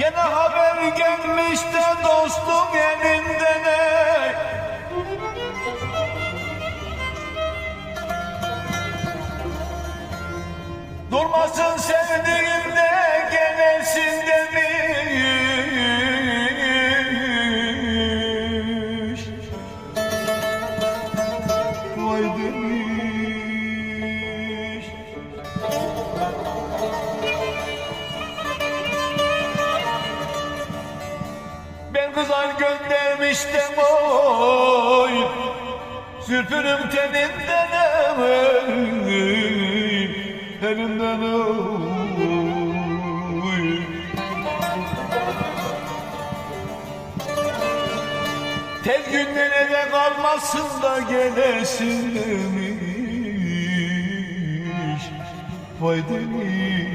Gene haber gelmiş de dostum elinden ey. Durmasın sevdiğim kızar göndermiştim oy. Sürpünüm teninden ey Elinden oy. Tez günlere de kalmasın da gelesin demiş Vay demiş